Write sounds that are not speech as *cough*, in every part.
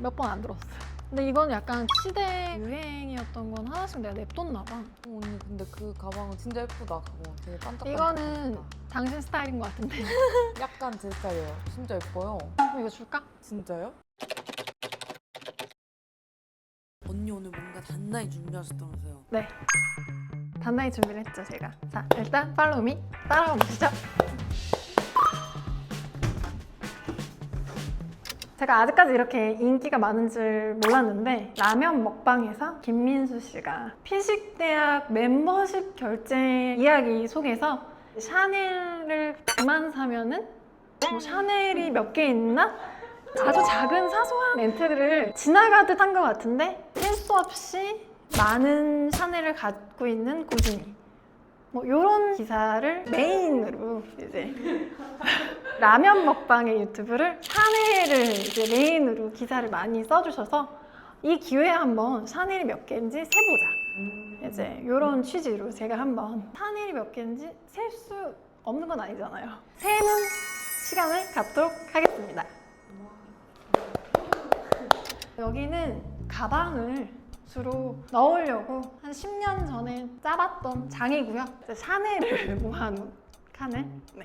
몇 번 안 들었어. 근데 이건 약간 시대 유행이었던 건 하나씩 내가 냅뒀나 봐. 어, 언니 근데 그 가방은 진짜 예쁘다. 그거 되게 반짝반짝. 이거는 당신 스타일인 것 같은데. *laughs* 약간 제 스타일이에요. 진짜 예뻐요. 그럼 이거 줄까? 진짜요? 언니 오늘 뭔가 단단히 준비하셨다면서요? 네. 단단히 준비를 했죠, 제가. 자, 일단 팔로미 따라가 보시죠. 제가 아직까지 이렇게 인기가 많은 줄 몰랐는데 라면 먹방에서 김민수 씨가 피식대학 멤버십 결제 이야기 속에서 샤넬을 그만 사면은 뭐 샤넬이 몇 개 있나? 아주 작은 사소한 멘트를 지나가듯 한 것 같은데 셀수 없이 많은 샤넬을 갖고 있는 고진이 뭐 이런 기사를 메인으로 이제 *laughs* 라면 먹방의 유튜브를 샤넬을 이제 메인으로 기사를 많이 써주셔서 이 기회에 한번 샤넬이 몇 개인지 세보자. 이제 이런 취지로 제가 한번 샤넬이 몇 개인지 셀 수 없는 건 아니잖아요. 세는 시간을 갖도록 하겠습니다. 여기는 가방을 주로 넣으려고 한 10년 전에 짜봤던 장이고요. 이제 샤넬을 *laughs* 모아놓은 칸을. 네.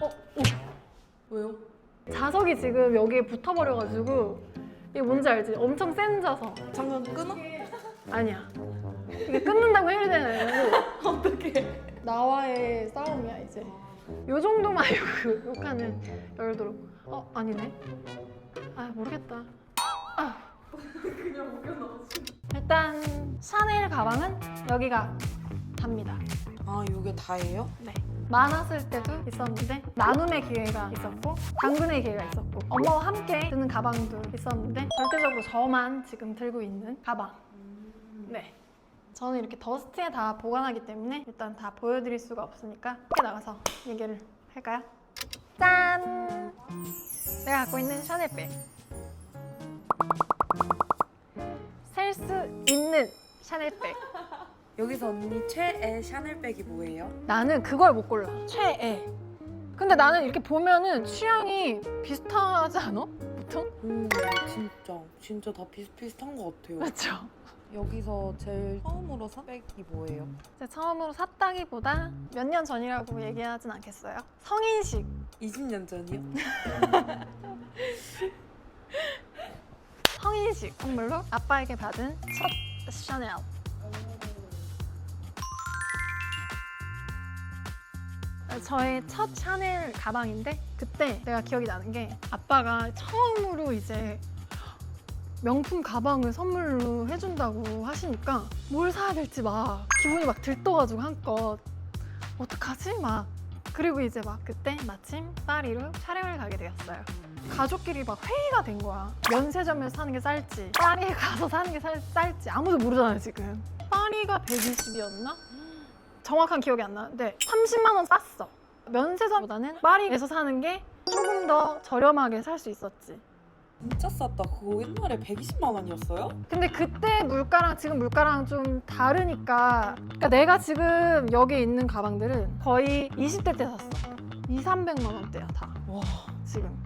어, 오, 왜요? 자석이 지금 여기에 붙어버려가지고 이게 뭔지 알지? 엄청 센 자석. 잠깐 끊어? 아니야. 이게 끊는다고 해야 되나요? *laughs* 어떡해. 나와의 싸움이야 이제. 요 정도만 요, 요 칸은 열도록. 어 아니네. 아 모르겠다. 아. 일단 샤넬 가방은 여기가 답니다. 아 이게 다예요? 네. 많았을 때도 있었는데 나눔의 기회가 있었고 당근의 기회가 있었고 엄마와 함께 드는 가방도 있었는데 절대적으로 저만 지금 들고 있는 가방. 네. 저는 이렇게 더스트에 다 보관하기 때문에 일단 다 보여드릴 수가 없으니까 밖에 나가서 얘기를 할까요? 짠! 내가 갖고 있는 샤넬백. 셀 수 있는 샤넬백. 여기서 언니 최애 샤넬백이 뭐예요? 나는 그걸 못 골라. 최애. 근데 나는 이렇게 보면은 취향이 비슷하지 않아? 보통? 음 진짜 진짜 다 비슷비슷한 것 같아요. 맞죠? 여기서 제일 처음으로 산 백이 뭐예요? 제가 처음으로 샀다기보다 몇 년 전이라고 얘기하진 않겠어요. 성인식. 20년 전이요? *laughs* 성인식 선물로 아빠에게 받은 첫 샤넬. 저의 첫 샤넬 가방인데 그때 내가 기억이 나는 게 아빠가 처음으로 이제 명품 가방을 선물로 해준다고 하시니까 뭘 사야 될지 막 기분이 막 들떠가지고 한껏 어떡하지 막 그리고 이제 막 그때 마침 파리로 촬영을 가게 되었어요. 가족끼리 막 회의가 된 거야. 면세점에서 사는 게 쌀지, 파리에 가서 사는 게 쌀- 쌀지 아무도 모르잖아요 지금. 파리가 120이었나? 정확한 기억이 안 나는데 30만 원 쌌어. 면세점보다는 파리에서 사는 게 조금 더 저렴하게 살 수 있었지. 진짜 쌌다. 그거 옛날에 120만 원이었어요? 근데 그때 물가랑 지금 물가랑 좀 다르니까 그러니까 내가 지금 여기 있는 가방들은 거의 20대 때 샀어 2, 300만 원대야 다 와 지금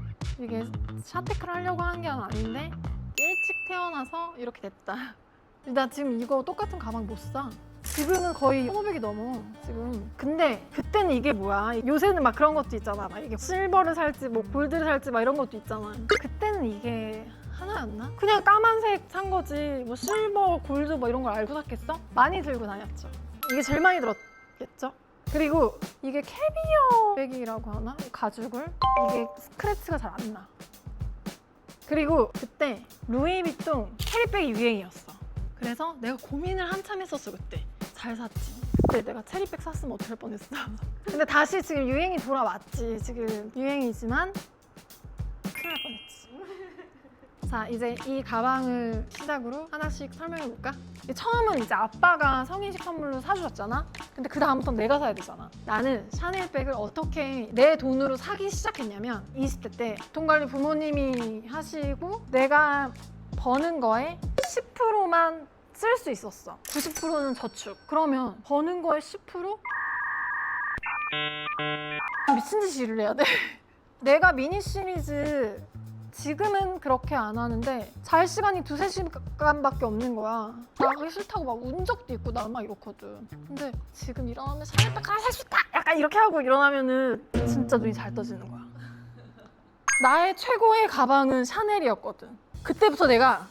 이게 샤테크를 하려고 한 게 아닌데 일찍 태어나서 이렇게 됐다. *laughs* 나 지금 이거 똑같은 가방 못 사. 지금은 거의 1,500이 넘어 지금. 근데 그때는 이게 뭐야? 요새는 막 그런 것도 있잖아. 막 이게 실버를 살지 뭐 골드를 살지 막 이런 것도 있잖아. 그때는 이게 하나였나? 그냥 까만색 산 거지. 뭐 실버, 골드 뭐 이런 걸 알고 샀겠어? 많이 들고 다녔죠. 이게 제일 많이 들었겠죠? 그리고 이게 캐비어 백이라고 하나? 가죽을 이게 스크래치가 잘 안 나. 그리고 그때 루이비통 캐리백이 유행이었어. 그래서 내가 고민을 한참 했었어 그때. 잘 샀지. 그때 내가 체리백 샀으면 어떡할 뻔했어. *laughs* 근데 다시 지금 유행이 돌아왔지. 지금 유행이지만 큰일 날 뻔했지. *laughs* 자 이제 이 가방을 시작으로 하나씩 설명해 볼까? 처음은 이제 아빠가 성인식 선물로 사주셨잖아. 근데 그 다음부터 내가 사야 되잖아. 나는 샤넬백을 어떻게 내 돈으로 사기 시작했냐면 20대 때 돈 관리 부모님이 하시고 내가 버는 거에 10%만 쓸 수 있었어. 90%는 저축. 그러면 버는 거에 10%? 미친 일을 해야 돼. *laughs* 내가 미니 시리즈 지금은 그렇게 안 하는데 잘 시간이 두세 시간밖에 없는 거야. 나가기 싫다고 막 운 적도 있고 나 막 이렇거든. 근데 지금 일어나면 샤넬백 하나 살수 있다! 약간 이렇게 하고 일어나면은 진짜 눈이 잘 떠지는 거야. 나의 최고의 가방은 샤넬이었거든. 그때부터 내가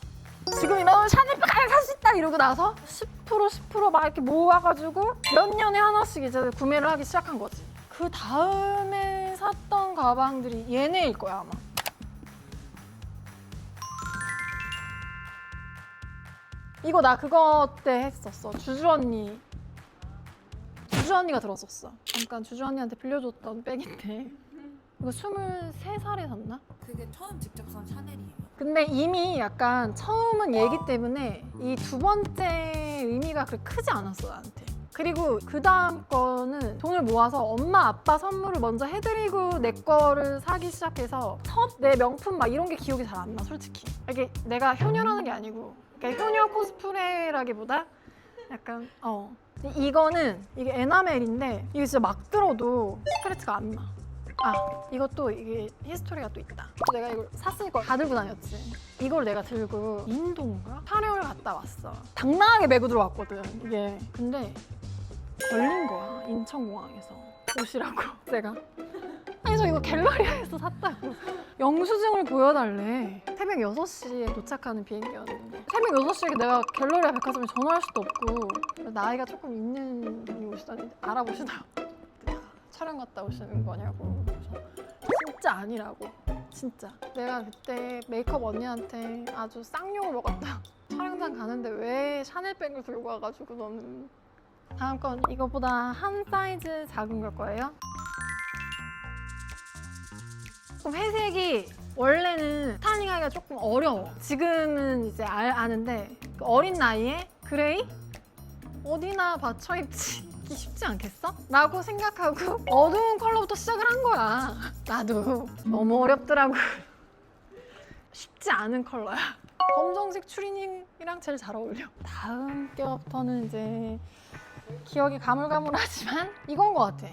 지금 일어나면 샤넬백 하나 살수 있다! 이러고 나서 10% 10%막 이렇게 모아가지고 몇 년에 하나씩 이제 구매를 하기 시작한 거지. 그 다음에 샀던 가방들이 얘네일 거야 아마. 이거 나 그거 때 했었어. 주주 언니. 주주 언니가 들었었어. 잠깐 주주 언니한테 빌려줬던 백인데. 이거 23살에 샀나? 그게 처음 직접 산 샤넬이에요. 근데 이미 약간 처음은 얘기 때문에 이 두 번째 의미가 그렇게 크지 않았어 나한테. 그리고 그 다음 거는 돈을 모아서 엄마 아빠 선물을 먼저 해드리고 내 거를 사기 시작해서 첫 내 명품 막 이런 게 기억이 잘 안 나 솔직히. 이게 내가 효녀라는 게 아니고 그러니까 효녀 코스프레라기보다 약간 어 이거는 이게 에나멜인데 이게 진짜 막 들어도 스크래치가 안 나. 아 이것도 이게 히스토리가 또 있다. 내가 이걸 샀으니까 다 들고 다녔지. 이걸 내가 들고 인도인가 촬영을 갔다 왔어. 당당하게 메고 들어왔거든 이게. 근데 걸린 거야 인천공항에서 옷이라고 *laughs* 내가. 아니 저 이거 갤러리아에서 샀다고. 영수증을 보여달래. 새벽 6시에 도착하는 비행기였는데 새벽 6시에 내가 갤러리아 백화점에 전화할 수도 없고 나이가 조금 있는 분이 오시다니 알아보시더라고. 촬영 갔다 오시는 거냐고. 그래서 진짜 아니라고. 진짜. 내가 그때 메이크업 언니한테 아주 쌍욕을 먹었다. 촬영장 가는데 왜 샤넬백을 들고 와가지고 너는. 다음 건 이거보다 한 사이즈 작은 걸 거예요. 좀 회색이 원래는 스타일링하기가 조금 어려워. 지금은 이제 알, 아는데 그 어린 나이에 그레이 어디나 받쳐 입지 기 쉽지 않겠어? 라고 생각하고 *laughs* 어두운 컬러부터 시작을 한 거야. 나도 너무 어렵더라고. *laughs* 쉽지 않은 컬러야. 검정색 추리닝이랑 제일 잘 어울려. 다음 껴부터는 이제 기억이 가물가물하지만 *laughs* 이건 것 같아.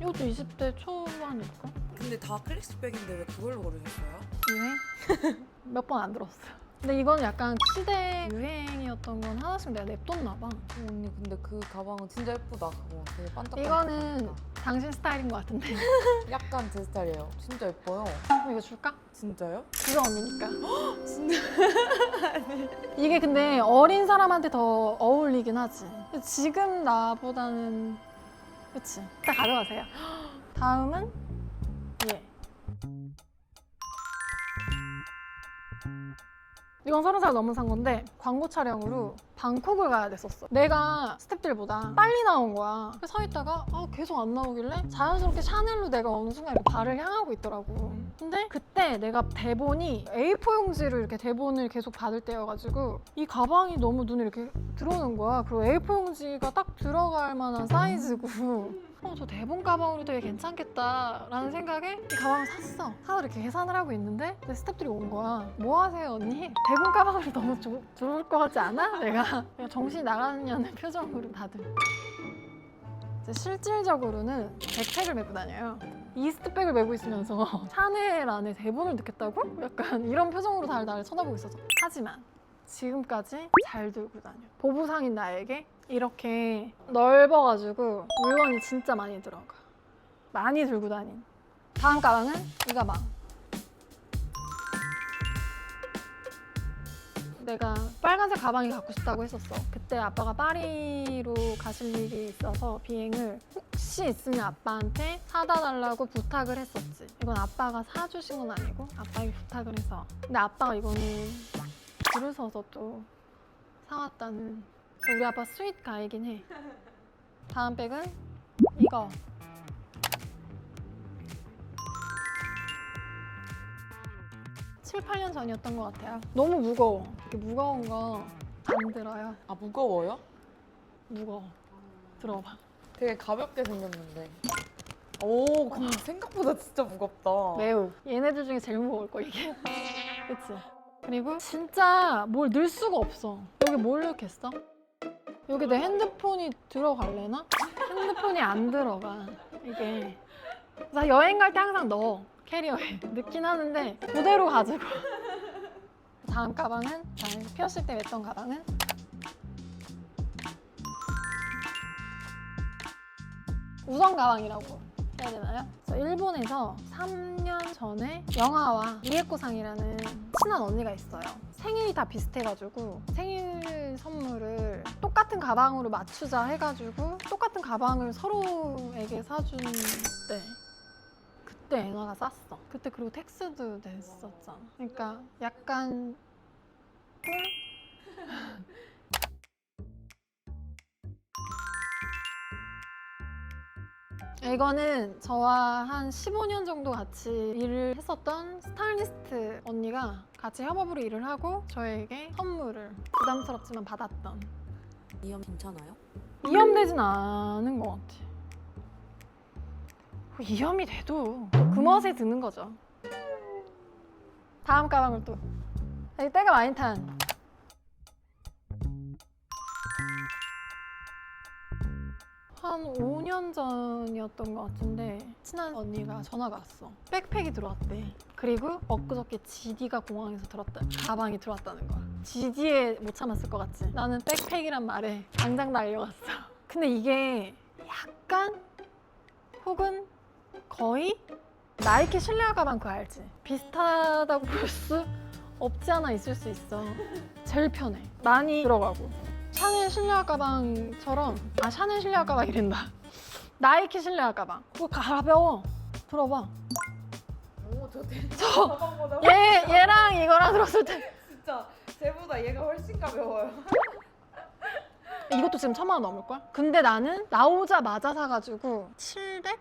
이것도 20대 초반일까? 근데 다 클래식백인데 왜 그걸로 고르셨어요? 유행? *laughs* 몇 번 안 들었어. 근데 이건 약간 시대 유행이었던 건 하나씩 내가 냅뒀나 봐. 언니 근데 그 가방은 진짜 예쁘다 그거 되게 반짝반짝 이거는 당신 스타일인 것 같은데. *laughs* 약간 제 스타일이에요 진짜 예뻐요 그럼 이거 줄까? 진짜요? 이거 언니니까. *gasps* 진짜. *laughs* 이게 근데 어린 사람한테 더 어울리긴 하지. 지금 나보다는 그치. 딱 가져가세요. *gasps* 다음은 얘. 이건 서른 살 넘은 산 건데 광고 촬영으로 방콕을 가야 됐었어. 내가 스탭들보다 빨리 나온 거야. 그래서 서 있다가 아, 계속 안 나오길래 자연스럽게 샤넬로 내가 어느 순간 이렇게 발을 향하고 있더라고. 근데 그때 내가 대본이 A4 용지로 이렇게 대본을 계속 받을 때여가지고 이 가방이 너무 눈에 이렇게 들어오는 거야. 그리고 A4 용지가 딱 들어갈 만한 사이즈고. 어, 저 대본 가방으로 되게 괜찮겠다라는 생각에 이 가방을 샀어. 사서 이렇게 계산을 하고 있는데 내 스태프들이 온 거야. 뭐 하세요, 언니? 대본 가방으로 너무 조, 좋을 것 같지 않아? 내가 *laughs* 정신이 나가냐는 표정으로 다들. 이제 실질적으로는 백팩을 메고 다녀요. 이스트백을 메고 있으면서 *laughs* 샤넬 안에 대본을 넣겠다고? 약간 이런 표정으로 다들 나를 쳐다보고 있었어. 하지만 지금까지 잘 들고 다녀. 보부상인 나에게 이렇게 넓어가지고 물건이 진짜 많이 들어가. 많이 들고 다닌. 다음 가방은 이 가방. 내가 빨간색 가방이 갖고 싶다고 했었어. 그때 아빠가 파리로 가실 일이 있어서 비행을 혹시 있으면 아빠한테 사다 달라고 부탁을 했었지. 이건 아빠가 사주신 건 아니고 아빠에게 부탁을 해서. 근데 아빠가 이거는 줄을 서서 또 사왔다는. 우리 아빠 스윗 가이긴 해. 다음 백은 이거. 칠, 8년 전이었던 것 같아요. 너무 무거워. 이렇게 무거운 거 안 들어요. 아 무거워요? 무거워. 들어봐. 되게 가볍게 생겼는데 오 근데 생각보다 진짜 무겁다 매우. 얘네들 중에 제일 무거울 거 이게. *laughs* 그치? 그리고 진짜 뭘 넣을 수가 없어. 여기 뭘 넣겠어? 여기 내 핸드폰이 들어갈래나? 핸드폰이 안 들어가 이게 나 여행 갈 때 항상 넣어 캐리어에 넣긴 하는데 그대로 가지고 다음 가방은 자, 피었을 때 맸던 가방은 우선 가방이라고 해야 되나요? 저 일본에서 3년 전에 영화와 리에코상이라는 친한 언니가 있어요. 생일이 다 비슷해가지고 생일 선물을 똑같은 가방으로 맞추자 해가지고 똑같은 가방을 서로에게 사준 때 그때 엔화가 쌌어. 그때 그리고 텍스도 냈었잖아. 그러니까 약간 이거는 저와 한 15년 정도 같이 일을 했었던 스타일리스트 언니가 같이 협업으로 일을 하고 저에게 선물을 부담스럽지만 받았던 이형 괜찮아요? 이염되진 않은 것 같아. 뭐 이염이 돼도 그 멋에 드는 거죠. 다음 가방을 또 여기 때가 많이 탄 한 5년 전이었던 것 같은데 친한 언니가 전화가 왔어. 백팩이 들어왔대. 그리고 엊그저께 GD가 공항에서 들었다. 가방이 들어왔다는 거야. GD에 못 참았을 것 같지. 나는 백팩이란 말에 당장 달려갔어. *laughs* 근데 이게 약간 혹은 거의 나이키 실내화 가방 그거 알지? 비슷하다고 볼 수 없지 않아 있을 수 있어. 제일 편해. 많이 들어가고. 샤넬 실내화 가방처럼 아 샤넬 실내화 가방 이랬다. 나이키 실내화 가방. 그거 가벼워. 들어봐. 오저 저 가방보다 얘 얘랑 이거랑 들었을 때 *laughs* 진짜 쟤보다 얘가 훨씬 가벼워요. *laughs* 이것도 지금 천만 원 넘을 걸? 근데 나는 나오자마자 사가지고 700?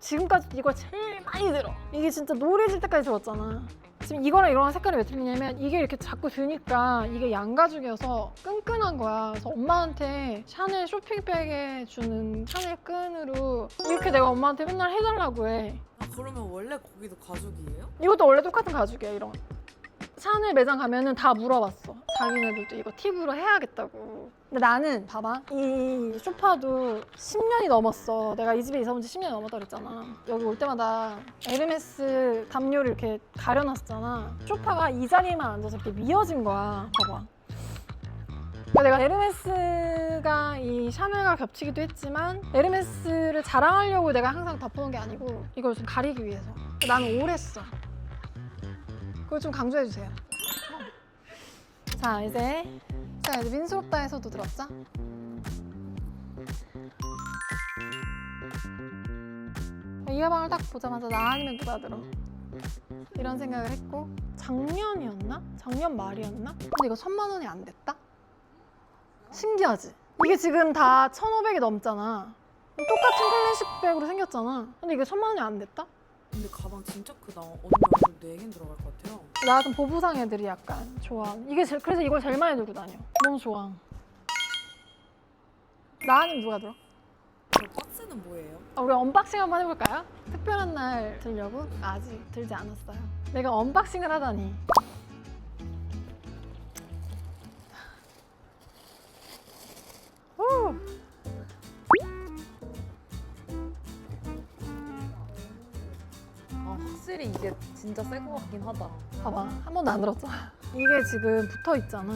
지금까지 이걸 제일 많이 들어. 이게 진짜 노래 질 때까지 들었잖아. 지금 이거랑 이거랑 색깔이 왜 틀리냐면 이게 이렇게 자꾸 드니까 이게 양가죽이어서 끈끈한 거야. 그래서 엄마한테 샤넬 쇼핑백에 주는 샤넬 끈으로 이렇게 내가 엄마한테 맨날 해달라고 해. 아, 그러면 원래 거기도 가죽이에요? 이것도 원래 똑같은 가죽이야 이런. 샤넬 매장 가면은 다 물어봤어. 자기네들도 이거 팁으로 해야겠다고. 근데 나는 봐봐. 이 소파도 10년이 넘었어. 내가 이 집에 이사 온 지 10년이 넘었다 그랬잖아. 여기 올 때마다 에르메스 담요를 이렇게 가려놨었잖아. 소파가 이 자리에만 앉아서 이렇게 미어진 거야. 봐봐. 그러니까 내가 에르메스가 이 샤넬과 겹치기도 했지만 에르메스를 자랑하려고 내가 항상 덮어놓은 게 아니고 이걸 좀 가리기 위해서. 나는 오래 써. 그걸 좀 강조해 주세요. 자 이제 자 이제 민수롭다에서도 들었죠? 이 가방을 딱 보자마자 나 아니면 누가 들어? 이런 생각을 했고 작년이었나? 작년 말이었나? 근데 이거 천만 원이 안 됐다? 신기하지? 이게 지금 다 1,500이 넘잖아. 똑같은 클래식 백으로 생겼잖아. 근데 이게 천만 원이 안 됐다? 근데 가방 진짜 크다. 언니 4개 들어갈 것 같아요. 나 같은 보부상 애들이 약간 좋아. 이게 제일, 그래서 이걸 제일 많이 들고 다녀. 너무 좋아. 나 아니면 누가 들어? 저 박스는 뭐예요? 아, 우리 언박싱 한번 해볼까요? 특별한 날 들려고? 아직 들지 않았어요. 내가 언박싱을 하다니. 확실히 이게 진짜 새 거 같긴 하다. 봐봐, 한 번도 안 들었잖아. 이게 지금 붙어 있잖아.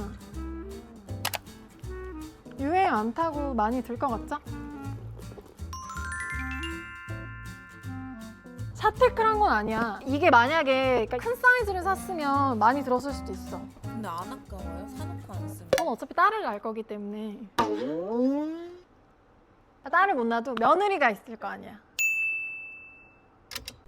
유행 안 타고 많이 들 것 같죠? 샤테크한 건 아니야. 이게 만약에 그러니까 큰 사이즈를 샀으면 많이 들었을 수도 있어. 근데 안 아까워요? 사놓고 안 쓰면? 넌 어차피 딸을 낳을 거기 때문에. 딸을 못 낳아도 며느리가 있을 거 아니야.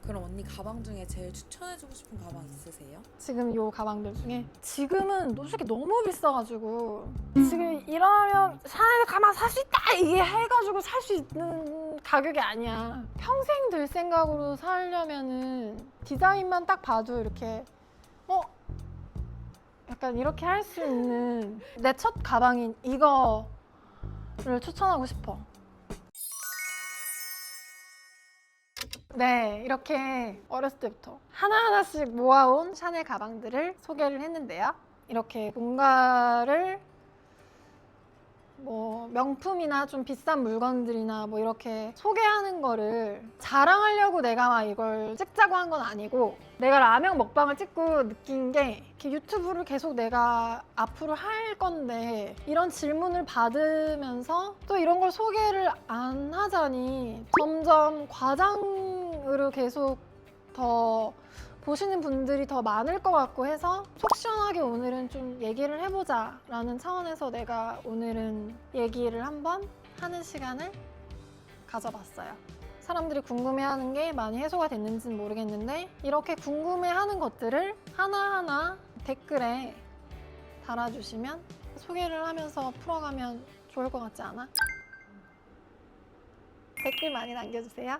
그럼 언니 가방 중에 제일 추천해주고 싶은 가방 있으세요? 지금 요 가방들 중에 지금은 솔직히 너무 비싸가지고 지금 이러면 샤넬 가방 살 수 있다 이게 해가지고 살 수 있는 가격이 아니야. 평생 들 생각으로 살려면은 디자인만 딱 봐도 이렇게 어? 약간 이렇게 할 수 있는 내 첫 가방인 이거를 추천하고 싶어 네, 이렇게 어렸을 때부터 하나하나씩 모아온 샤넬 가방들을 소개를 했는데요. 이렇게 뭔가를 뭐 명품이나 좀 비싼 물건들이나 뭐 이렇게 소개하는 거를 자랑하려고 내가 막 이걸 찍자고 한 건 아니고 내가 라면 먹방을 찍고 느낀 게 이렇게 유튜브를 계속 내가 앞으로 할 건데 이런 질문을 받으면서 또 이런 걸 소개를 안 하자니 점점 과장 으로 계속 더 보시는 분들이 더 많을 것 같고 해서 속 시원하게 오늘은 좀 얘기를 해보자 라는 차원에서 내가 오늘은 얘기를 한번 하는 시간을 가져봤어요. 사람들이 궁금해하는 게 많이 해소가 됐는지는 모르겠는데 이렇게 궁금해하는 것들을 하나하나 댓글에 달아주시면 소개를 하면서 풀어가면 좋을 것 같지 않아? 댓글 많이 남겨주세요.